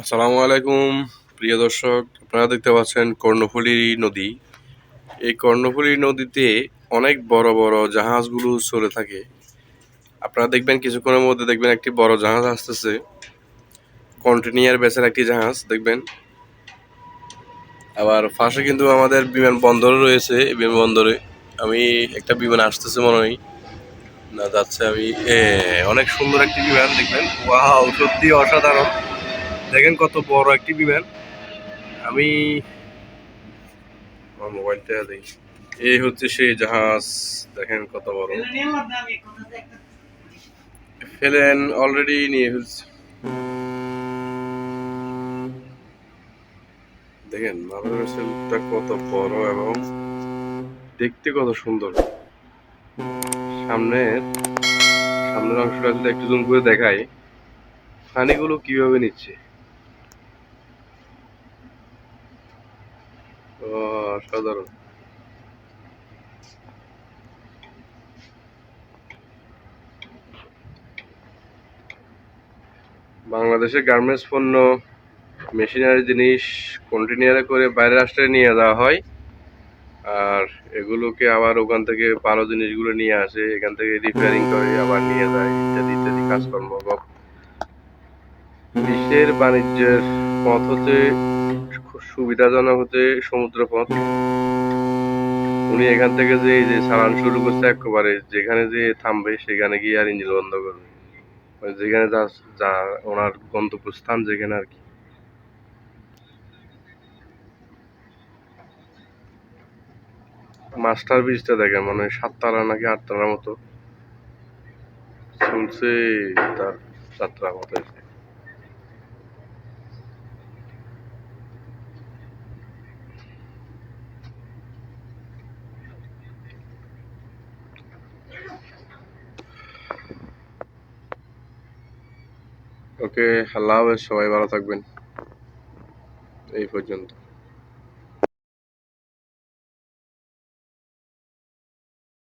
আসসালামু আলাইকুম, প্রিয় দর্শক, আপনারা দেখতে পাচ্ছেন কর্ণফুলী নদী। এই কর্ণফুলী নদীতে অনেক বড় বড় জাহাজগুলো চলে থাকে। আপনারা দেখবেন কিছুক্ষণের মধ্যে দেখবেন একটি বড় জাহাজ আসতেছে। কন্টেনিয়ার বেসের একটি জাহাজ, দেখবেন। আবার পাশে কিন্তু আমাদের বিমানবন্দর রয়েছে বিমানবন্দরে আমি একটা বিমান আসতেছে মনে হয়। না, যাচ্ছে আমি অনেক সুন্দর একটি বিমান, দেখবেন। ওয়াও সত্যি অসাধারণ। দেখেন কত বড় একটি বিমান। আমি আমার মোবাইলটা দিই এই হচ্ছে সেই জাহাজ। দেখেন কত বড়। ফেলেন অলরেডি নিয়ে ফেলছে। দেখেন মাদার সেলটা কত বড় এবং দেখতে কত সুন্দর। সামনের সামনের অংশটা যদি একটু জুম করে দেখাই পানিগুলো কীভাবে নিচ্ছে। অসাধারণ। বাংলাদেশের গার্মেন্টস পণ্য, মেশিনারি জিনিস কন্টেনারে করে বাইরের রাষ্ট্রে নিয়ে যাওয়া হয়। আর এগুলোকে আবার ওখান থেকে ভালো জিনিসগুলো নিয়ে আসে, এখান থেকে রিপেয়ারিং করে আবার নিয়ে যায়, ইত্যাদি ইত্যাদি কাজকর্ম। বিশ্বের বাণিজ্যের পথ হচ্ছে সুবিধাজনক হচ্ছে সমুদ্র পথ উনি এখান থেকে যে এই যে চালান শুরু করছে একেবারে, যেখানে যে থামবে সেখানে গিয়ে আর ইঞ্জিন বন্ধ করবে। যেখানে যা যা ওনার গন্তব্যস্থান যেখানে আর কি। মাস্টার ব্রিজটা দেখেন মানে সাততলা নাকি আটতলার মতো। শুনছে তার যাত্রা মতো ওকে আল্লাহ সবাই ভালো থাকবেন। এই পর্যন্ত।